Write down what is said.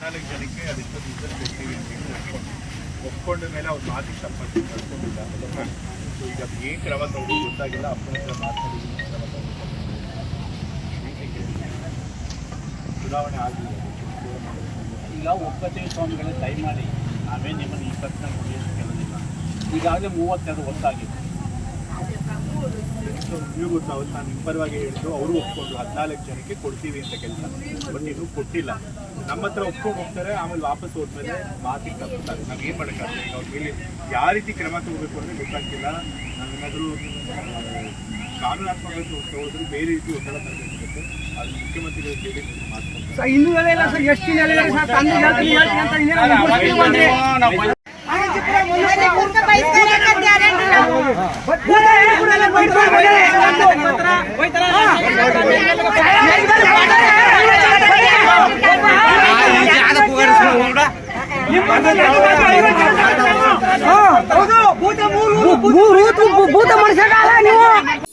ನಾಲ್ಕು ಜನಕ್ಕೆ ಅದಕ್ಕೆ ಡೀಸೆಲ್ ಕೊಡ್ತೀವಿ ಅಂತ ಒಪ್ಕೊಂಡು ಒಪ್ಕೊಂಡ ಮೇಲೆ ಅವ್ರು ಮಾತಿಗೆ ಸಂಪರ್ಕ ಮಾಡ್ಕೊಂಡಿಲ್ಲ. ಸೊ ಈಗ ಅದು ಏನು ಕ್ರಮ ತಗೊಂಡು ಗೊತ್ತಾಗಿಲ್ಲ. ಅಪ್ಪನ ಹತ್ರ ಮಾತಾಡಿ ಕ್ರಮ ತಗೊಂಡು ಚುನಾವಣೆ ಆಗಲಿಲ್ಲ ಈಗ ಒಪ್ಪತ್ತೇಳು ಸ್ವಾಮಿಗಳೇ ದಯಮಾಡಿ, ನಾವೇ ನಿಮ್ಮನ್ನು ಈ ಪ್ರಶ್ನೆ ಮುಗಿಯೋದು ಕೇಳೋದಿಲ್ಲ. ಈಗಾಗಲೇ ಮೂವತ್ತೆರಡು ಸೊ ನೀವು ಗೊತ್ತು ನಾನು ನಿಮ್ಮ ಪರವಾಗಿ ಹೇಳಿದ್ದು ಅವರು ಒಪ್ಕೊಂಡು ಹದಿನಾಲ್ಕು ಜನಕ್ಕೆ ಕೊಡ್ತೀವಿ ಅಂತ ಕೆಲಸ ಬಟ್ ಇನ್ನೂ ಕೊಟ್ಟಿಲ್ಲ ನಮ್ಮ ಹತ್ರ ಒಪ್ಕೊಂಡು ಹೋಗ್ತಾರೆ ಆಮೇಲೆ ವಾಪಸ್ ಹೋದ್ಮೇಲೆ ಮಾತಿಗೆ ತಪ್ಪುತ್ತಾರೆ ನಾವು ಏನ್ ಮಾಡೋಕ್ಕಾಗಲ್ಲ ಈಗ ಅವ್ರ ಮೇಲೆ ಯಾವ ರೀತಿ ಕ್ರಮ ತಗೋಬೇಕು ಅಂದರೆ ಗೊತ್ತಾಗ್ತಿಲ್ಲ ನಾವೇನಾದರೂ ಕಾನೂನಾತ್ಮಕ ಹೋದ್ರೆ ಬೇರೆ ರೀತಿ ಒತ್ತಡ ತರಬೇಕಾಗುತ್ತೆ ಅದು ಮುಖ್ಯಮಂತ್ರಿಗಳು ಕೇಳಿ ಮಾತನಾಡ್ತಾರೆ ಭೂತ ಮನುಷ್ಯ ನೀವು